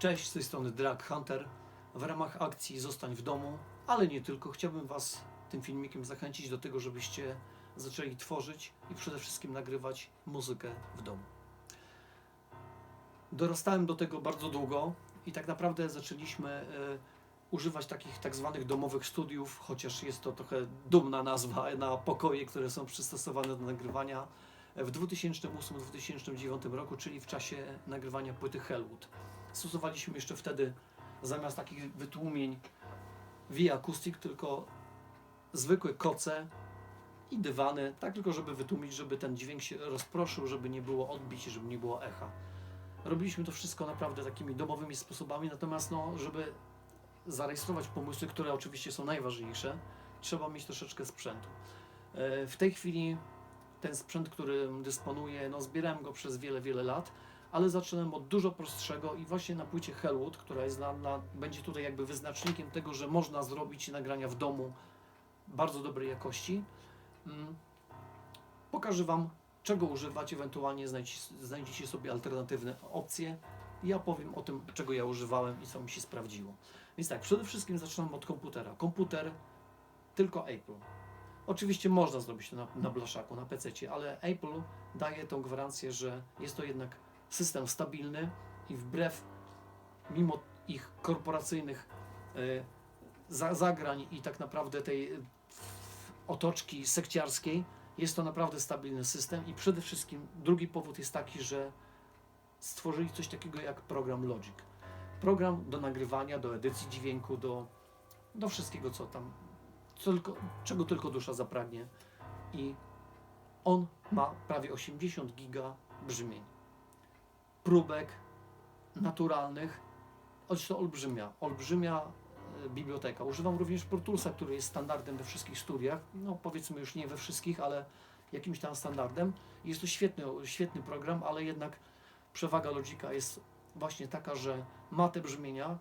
Cześć, z tej strony Drag Hunter. W ramach akcji Zostań w domu, ale nie tylko, chciałbym Was tym filmikiem zachęcić do tego, żebyście zaczęli tworzyć i przede wszystkim nagrywać muzykę w domu. Dorastałem do tego bardzo długo i tak naprawdę zaczęliśmy e, używać takich tak zwanych domowych studiów, chociaż jest to trochę dumna nazwa na pokoje, które są przystosowane do nagrywania w 2008-2009 roku, czyli w czasie nagrywania płyty Hellwood. Stosowaliśmy jeszcze wtedy zamiast takich wytłumień V-Acoustic tylko zwykłe koce i dywany, tak tylko żeby wytłumić, żeby ten dźwięk się rozproszył, żeby nie było odbić, żeby nie było echa. Robiliśmy to wszystko naprawdę takimi domowymi sposobami, natomiast no, żeby zarejestrować pomysły, które oczywiście są najważniejsze, trzeba mieć troszeczkę sprzętu. E, W tej chwili ten sprzęt, którym dysponuję, no zbierałem go przez wiele, wiele lat, ale zacząłem od dużo prostszego i właśnie na płycie Hellwood, która jest na, na, będzie tutaj jakby wyznacznikiem tego, że można zrobić nagrania w domu bardzo dobrej jakości. Mm. Pokażę Wam, czego używać, ewentualnie znajdziecie, sobie alternatywne opcje. Ja powiem o tym, czego ja używałem i co mi się sprawdziło. Więc tak, przede wszystkim zaczynam od komputera. Komputer tylko Apple. Oczywiście można zrobić to na, na blaszaku, na PC, ale Apple daje tą gwarancję, że jest to jednak system stabilny i wbrew, mimo ich korporacyjnych e, za, zagrań i tak naprawdę tej e, otoczki sekciarskiej, jest to naprawdę stabilny system i przede wszystkim drugi powód jest taki, że stworzyli coś takiego jak program Logic. Program do nagrywania, do edycji dźwięku, do, do wszystkiego, co tam, co tylko, czego tylko dusza zapragnie. I on ma prawie 80 giga brzmień. Próbek naturalnych, to olbrzymia, olbrzymia e, biblioteka. Używam również Pro Toolsa, który jest standardem we wszystkich studiach. No powiedzmy już nie we wszystkich, ale jakimś tam standardem. Jest to świetny, świetny program, ale jednak przewaga Logica jest właśnie taka, że ma te brzmienia.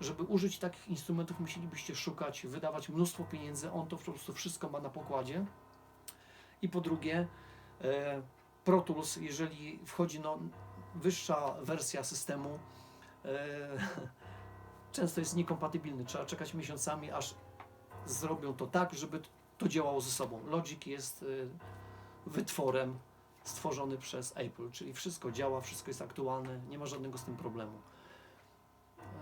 Żeby użyć takich instrumentów musielibyście szukać, wydawać mnóstwo pieniędzy. On to po prostu wszystko ma na pokładzie. I po drugie, e, Pro Tools, jeżeli wchodzi no, wyższa wersja systemu, e, często jest niekompatybilny. Trzeba czekać miesiącami, aż zrobią to tak, żeby to działało ze sobą. Logic jest e, wytworem stworzony przez Apple, czyli wszystko działa, wszystko jest aktualne, nie ma żadnego z tym problemu.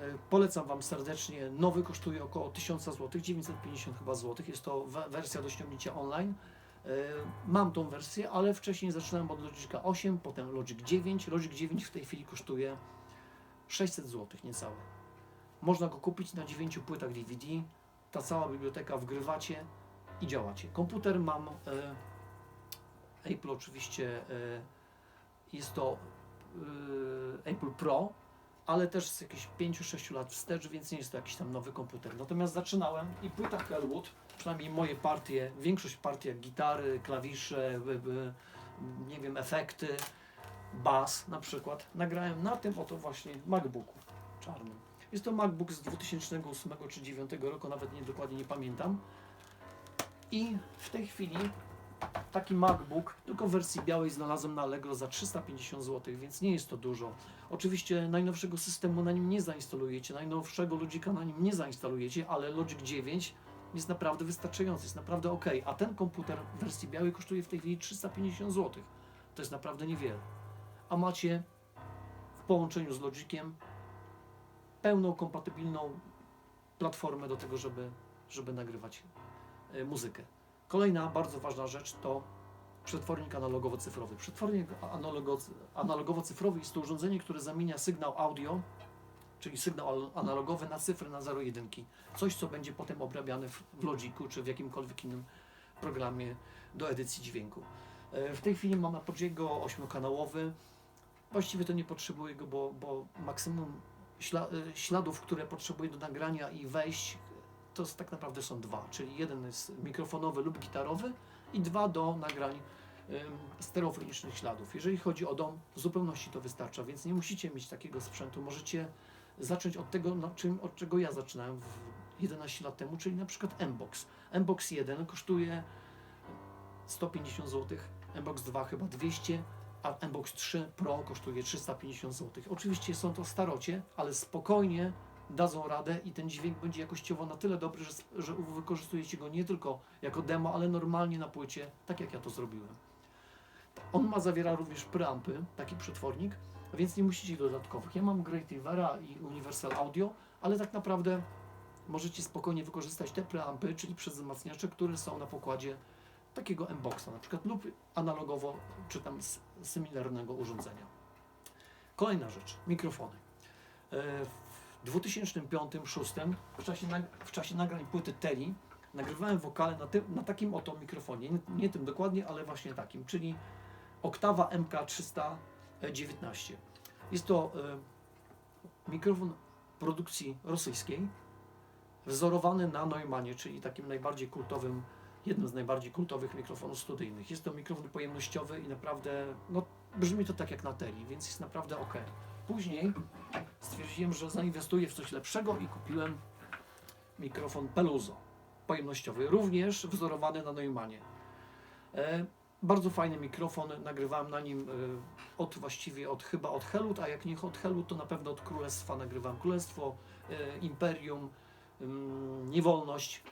E, Polecam Wam serdecznie. Nowy kosztuje około 1000 zł, 950 chyba złotych. Jest to we- wersja do ściągnięcia online. E, Mam tą wersję, ale wcześniej zaczynałem od Logica 8, potem Logic 9. Logic 9 w tej chwili kosztuje 600 zł niecałe. Można go kupić na 9 płytach DVD. Ta cała biblioteka wgrywacie i działacie. Komputer mam e, Apple oczywiście e, jest to Apple Pro, ale też z jakieś 5-6 lat wstecz, więc nie jest to jakiś tam nowy komputer. Natomiast zaczynałem i płyta Hellwood, przynajmniej moje partie, większość partii jak gitary, klawisze, nie wiem, efekty, bas na przykład, nagrałem na tym oto właśnie MacBooku czarnym. Jest to MacBook z 2008 czy 2009 roku, nawet nie dokładnie nie pamiętam. I w tej chwili taki MacBook, tylko w wersji białej znalazłem na Allegro za 350 zł, więc nie jest to dużo. Oczywiście najnowszego systemu na nim nie zainstalujecie, najnowszego Logica na nim nie zainstalujecie, ale Logic 9 jest naprawdę wystarczający, jest naprawdę ok. A ten komputer w wersji białej kosztuje w tej chwili 350 zł. To jest naprawdę niewiele. A macie w połączeniu z Logiciem pełną, kompatybilną platformę do tego, żeby, żeby nagrywać e, muzykę. Kolejna bardzo ważna rzecz to przetwornik analogowo-cyfrowy. Przetwornik analogo- analogowo-cyfrowy jest to urządzenie, które zamienia sygnał audio, czyli sygnał al- analogowy na cyfry na 0,1. Coś, co będzie potem obrabiane w, Logiku czy w jakimkolwiek innym programie do edycji dźwięku. E, W tej chwili mam Apogiego 8-kanałowy. Właściwie to nie potrzebuję go, bo, bo maksimum e, śladów, które potrzebuję do nagrania i wejść, to tak naprawdę są dwa. Czyli jeden jest mikrofonowy lub gitarowy i dwa do nagrań stereofonicznych śladów. Jeżeli chodzi o dom, w zupełności to wystarcza, więc nie musicie mieć takiego sprzętu. Możecie zacząć od tego, na czym, od czego ja zaczynałem w 11 lat temu, czyli na przykład Mbox. Mbox 1 kosztuje 150 zł, Mbox 2 chyba 200, a MBOX 3 Pro kosztuje 350 zł. Oczywiście są to starocie, ale spokojnie dadzą radę i ten dźwięk będzie jakościowo na tyle dobry, że, że wykorzystujecie go nie tylko jako demo, ale normalnie na płycie, tak jak ja to zrobiłem. On ma zawiera również preampy, taki przetwornik, więc nie musicie dodatkowych. Ja mam Great Rivera i Universal Audio, ale tak naprawdę możecie spokojnie wykorzystać te preampy, czyli przezwzmacniacze, które są na pokładzie takiego M-Boxa na przykład lub analogowo, czy tam s- symilarnego urządzenia. Kolejna rzecz, mikrofony. E, W 2005-2006 w czasie, w czasie nagrań płyty Teli nagrywałem wokale na, tym, na takim oto mikrofonie, nie, nie tym dokładnie, ale właśnie takim, czyli Oktawa MK319. Jest to e, mikrofon produkcji rosyjskiej, wzorowany na Neumanie, czyli takim najbardziej kultowym, jednym z najbardziej kultowych mikrofonów studyjnych. Jest to mikrofon pojemnościowy i naprawdę, no brzmi to tak jak na Teli, więc jest naprawdę ok. Później stwierdziłem, że zainwestuję w coś lepszego i kupiłem mikrofon Peluzo pojemnościowy, również wzorowany na Neumanie. E, bardzo fajny mikrofon, nagrywałem na nim e, od właściwie od chyba od Helut, a jak nie od Helut, to na pewno od Królestwa nagrywam. Królestwo, e, Imperium, ym, Niewolność.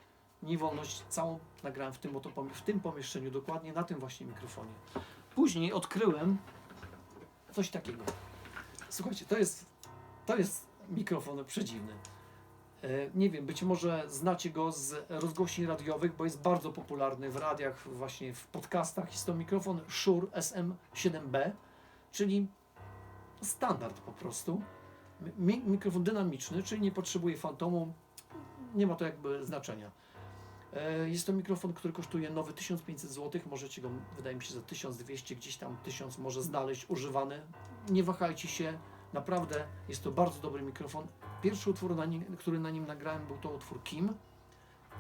Niewolność całą nagrałem w tym, oto, w tym pomieszczeniu, dokładnie na tym właśnie mikrofonie. Później odkryłem coś takiego. Słuchajcie, to jest, to jest mikrofon przedziwny. E, Nie wiem, być może znacie go z rozgłośni radiowych, bo jest bardzo popularny w radiach, właśnie w podcastach. Jest to mikrofon Shure SM7B, czyli standard po prostu. Mi mikrofon dynamiczny, czyli nie potrzebuje fantomu, nie ma to jakby znaczenia. E, Jest to mikrofon, który kosztuje nowy 1500 zł. Możecie go, wydaje mi się, za 1200, gdzieś tam 1000 może znaleźć używany. Nie wahajcie się, naprawdę jest to bardzo dobry mikrofon. Pierwszy utwór, na nim, który na nim nagrałem, był to utwór Kim.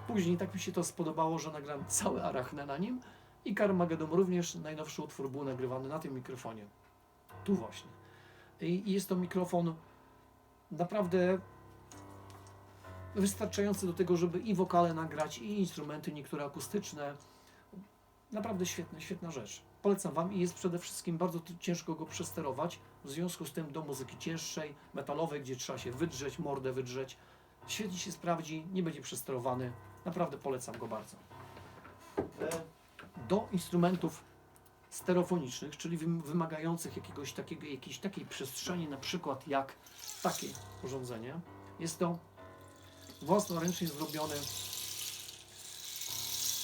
Później tak mi się to spodobało, że nagrałem całe Arachne na nim. I Carmageddon również, najnowszy utwór był nagrywany na tym mikrofonie. Tu właśnie. I jest to mikrofon naprawdę wystarczający do tego, żeby i wokale nagrać, i instrumenty, niektóre akustyczne. Naprawdę świetna, świetna rzecz. Polecam Wam i jest przede wszystkim bardzo ciężko go przesterować. W związku z tym do muzyki cięższej, metalowej, gdzie trzeba się wydrzeć, mordę wydrzeć. Świetnie się sprawdzi, nie będzie przesterowany. Naprawdę polecam go bardzo. Do instrumentów stereofonicznych, czyli wym- wymagających jakiegoś takiego, jakiejś takiej przestrzeni, na przykład jak takie urządzenie, jest to własnoręcznie zrobiony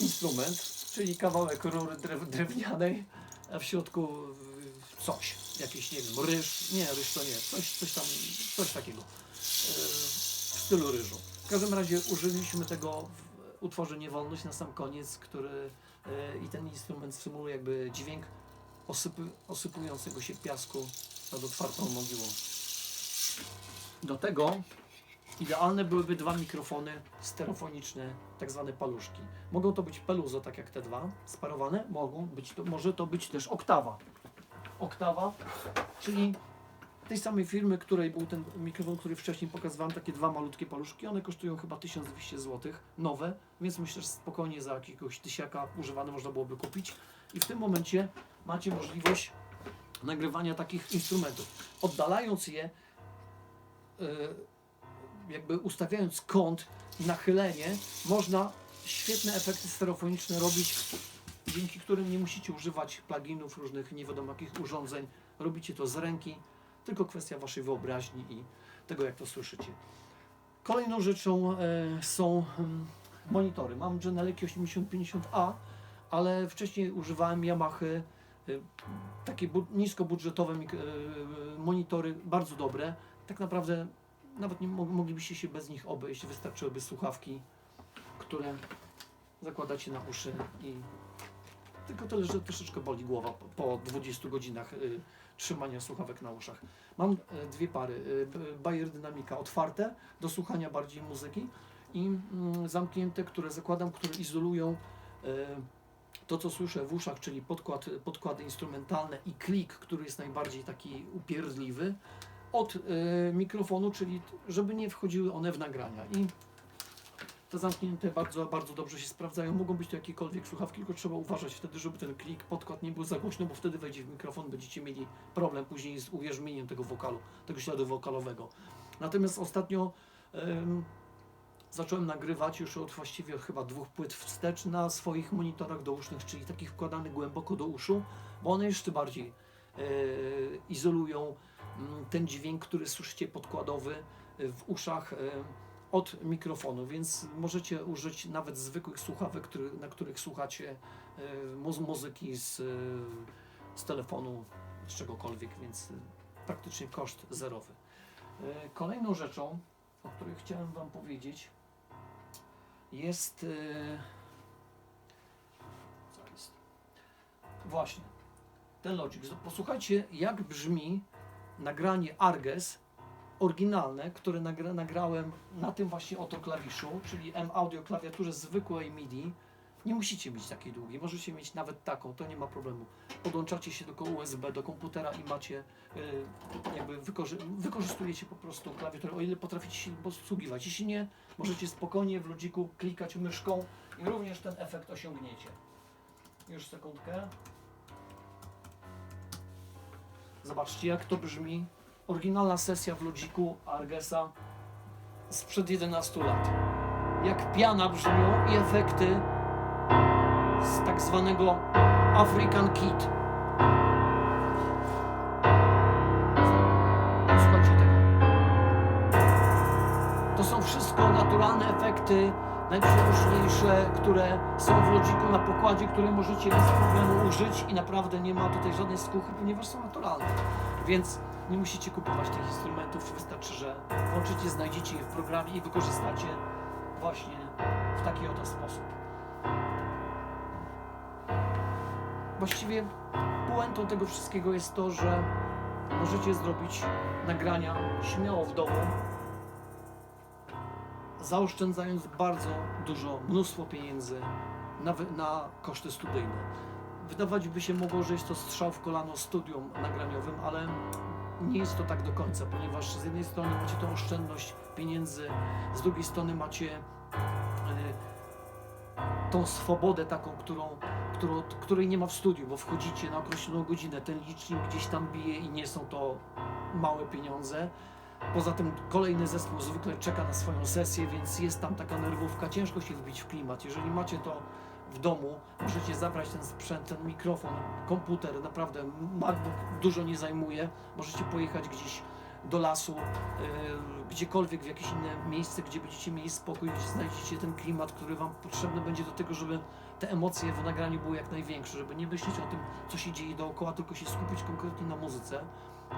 instrument, czyli kawałek rury drew, drewnianej, a w środku coś, jakiś, nie wiem, ryż, nie, ryż to nie, coś, coś tam, coś takiego, y, w stylu ryżu. W każdym razie użyliśmy tego w utworze Niewolność na sam koniec, który y, i ten instrument symuluje jakby dźwięk osypy, osypującego się piasku nad otwartą mogiłą. Do tego Idealne byłyby dwa mikrofony stereofoniczne, tak zwane paluszki. Mogą to być peluzo, tak jak te dwa, sparowane. Mogą być to, może to być też oktawa. Oktawa, czyli tej samej firmy, której był ten mikrofon, który wcześniej pokazywałem, takie dwa malutkie paluszki. One kosztują chyba 1200 zł, nowe, więc myślę, że spokojnie za jakiegoś tysiaka używane można byłoby kupić. I w tym momencie macie możliwość nagrywania takich instrumentów. Oddalając je, yy, jakby ustawiając kąt nachylenie, można świetne efekty stereofoniczne robić, dzięki którym nie musicie używać pluginów, różnych nie wiadomo jakich urządzeń. Robicie to z ręki, tylko kwestia waszej wyobraźni i tego, jak to słyszycie. Kolejną rzeczą e, są mm, monitory. Mam Genelec 8050A, ale wcześniej używałem Yamaha e, takie bu- niskobudżetowe mik- e, monitory, bardzo dobre. Tak naprawdę nawet nie mog- moglibyście się bez nich obejść. Wystarczyłyby słuchawki, które zakładacie na uszy i tylko tyle, że troszeczkę boli głowa po, po 20 godzinach y, trzymania słuchawek na uszach. Mam y, dwie pary. Y, Bayer Dynamica otwarte do słuchania bardziej muzyki i mm, zamknięte, które zakładam, które izolują y, to, co słyszę w uszach, czyli podkład, podkłady instrumentalne i klik, który jest najbardziej taki upierdliwy, od y, mikrofonu, czyli żeby nie wchodziły one w nagrania. I te zamknięte bardzo, bardzo dobrze się sprawdzają. Mogą być to jakiekolwiek słuchawki, tylko trzeba uważać wtedy, żeby ten klik, podkład nie był za głośno, bo wtedy wejdzie w mikrofon, będziecie mieli problem później z uwierzmieniem tego wokalu, tego śladu wokalowego. Natomiast ostatnio em, zacząłem nagrywać już od właściwie chyba dwóch płyt wstecz na swoich monitorach dousznych, czyli takich wkładanych głęboko do uszu, bo one jeszcze bardziej e, izolują ten dźwięk, który słyszycie podkładowy e, w uszach e, od mikrofonu, więc możecie użyć nawet zwykłych słuchawek, który, na których słuchacie muzy- muzyki z, z telefonu, z czegokolwiek, więc praktycznie koszt zerowy. Kolejną rzeczą, o której chciałem Wam powiedzieć, jest. Co jest? Właśnie. Ten Logic. Posłuchajcie, jak brzmi nagranie Arges oryginalne, które nagra, nagrałem na tym właśnie oto klawiszu, czyli M Audio klawiaturze zwykłej MIDI. Nie musicie mieć takiej długiej, możecie mieć nawet taką, to nie ma problemu. Podłączacie się do USB, do komputera i macie, y, jakby wykorzy wykorzystujecie po prostu klawiaturę, o ile potraficie się posługiwać. Jeśli nie, możecie spokojnie w Logiku klikać myszką i również ten efekt osiągniecie. Już sekundkę. Zobaczcie jak to brzmi. Oryginalna sesja w Logiku Argesa sprzed 11 lat. Jak piana brzmią i efekty z tak zwanego African Kit. Słuchajcie tego. To są wszystko naturalne efekty, najprzeróżniejsze, które są w Logiku na pokładzie, które możecie bez problemu użyć i naprawdę nie ma tutaj żadnej skuchy, ponieważ są naturalne. Więc nie musicie kupować tych instrumentów, wystarczy, że włączycie, znajdziecie je w programie i wykorzystacie właśnie w taki oto sposób. Właściwie puentą tego wszystkiego jest to, że możecie zrobić nagrania śmiało w domu, zaoszczędzając bardzo dużo, mnóstwo pieniędzy na, na koszty studyjne. Wydawać by się mogło, że jest to strzał w kolano studium nagraniowym, ale nie jest to tak do końca, ponieważ z jednej strony macie tą oszczędność pieniędzy, z drugiej strony macie e, tą swobodę taką, którą, którą, której nie ma w studiu, bo wchodzicie na określoną godzinę, ten licznik gdzieś tam bije i nie są to małe pieniądze. Poza tym kolejny zespół zwykle czeka na swoją sesję, więc jest tam taka nerwówka, ciężko się wbić w klimat. Jeżeli macie to w domu, możecie zabrać ten sprzęt, ten mikrofon, komputer, naprawdę MacBook dużo nie zajmuje. Możecie pojechać gdzieś do lasu, yy, gdziekolwiek, w jakieś inne miejsce, gdzie będziecie mieli spokój, gdzie znajdziecie ten klimat, który Wam potrzebny będzie do tego, żeby te emocje w nagraniu były jak największe, żeby nie myśleć o tym, co się dzieje dookoła, tylko się skupić konkretnie na muzyce.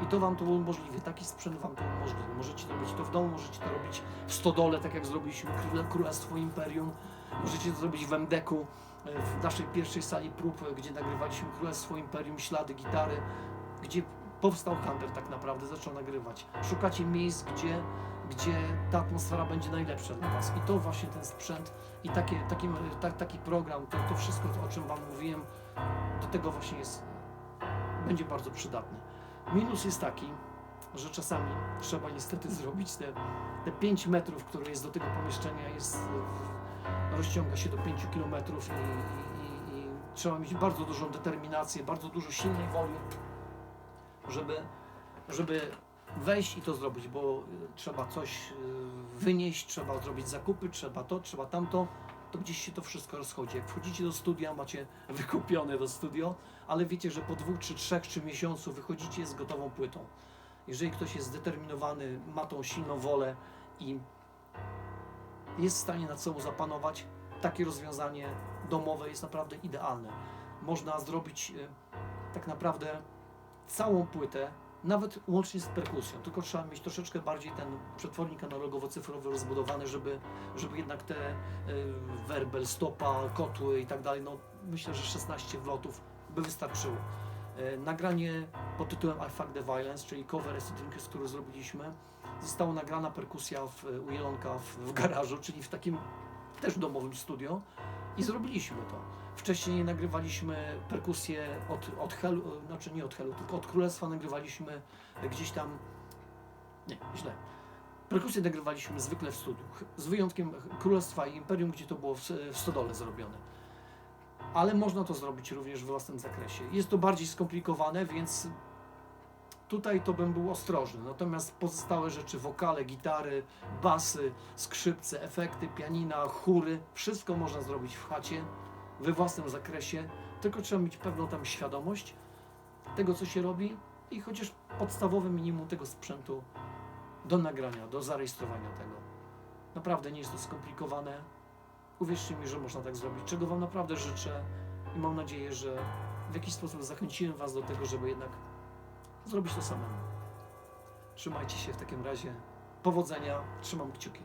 I to Wam to umożliwi, taki sprzęt Wam to umożliwi. Możecie robić to w domu, możecie to robić w stodole, tak jak zrobiliśmy Króle- Królestwo Imperium. Możecie to zrobić w MDK-u, e, w naszej pierwszej sali prób, e, gdzie nagrywaliśmy Królestwo Imperium, ślady gitary, gdzie powstał Hunter tak naprawdę, zaczął nagrywać. Szukacie miejsc, gdzie, gdzie ta atmosfera będzie najlepsza dla Was. I to właśnie ten sprzęt i takie, taki, ta, taki program, to, to wszystko, o czym Wam mówiłem, do tego właśnie jest, będzie bardzo przydatny. Minus jest taki, że czasami trzeba niestety zrobić te, te 5 metrów, które jest do tego pomieszczenia, jest, e, rozciąga się do 5 kilometrów i, i, i, trzeba mieć bardzo dużą determinację, bardzo dużo silnej woli, żeby, żeby wejść i to zrobić, bo y, trzeba coś y, wynieść, trzeba zrobić zakupy, trzeba to, trzeba tamto, to gdzieś się to wszystko rozchodzi. Jak wchodzicie do studia, macie wykupione do studio, ale wiecie, że po dwóch, czy trzech, czy miesiącu wychodzicie z gotową płytą. Jeżeli ktoś jest zdeterminowany, ma tą silną wolę i jest w stanie nad sobą zapanować, takie rozwiązanie domowe jest naprawdę idealne. Można zrobić y, tak naprawdę całą płytę, nawet łącznie z perkusją, tylko trzeba mieć troszeczkę bardziej ten przetwornik analogowo-cyfrowy rozbudowany, żeby, żeby jednak te y, werbel, stopa, kotły i tak dalej, no myślę, że 16 wlotów by wystarczyło. Y, nagranie pod tytułem I the Violence, czyli cover Drinkers, który zrobiliśmy, została nagrana perkusja w, u Jelonka w, w garażu, czyli w takim też domowym studio i zrobiliśmy to. Wcześniej nagrywaliśmy perkusję od, od Helu, znaczy nie od Helu, tylko od Królestwa nagrywaliśmy gdzieś tam, nie, źle. Perkusję nagrywaliśmy zwykle w studiu, z wyjątkiem Królestwa i Imperium, gdzie to było w, w Stodole zrobione. Ale można to zrobić również w własnym zakresie. Jest to bardziej skomplikowane, więc tutaj to bym był ostrożny. Natomiast pozostałe rzeczy, wokale, gitary, basy, skrzypce, efekty, pianina, chóry, wszystko można zrobić w chacie, we własnym zakresie, tylko trzeba mieć pewną tam świadomość tego, co się robi i chociaż podstawowe minimum tego sprzętu do nagrania, do zarejestrowania tego. Naprawdę nie jest to skomplikowane. Uwierzcie mi, że można tak zrobić, czego Wam naprawdę życzę i mam nadzieję, że w jakiś sposób zachęciłem Was do tego, żeby jednak zrobić to samemu. Trzymajcie się w takim razie. Powodzenia, trzymam kciuki.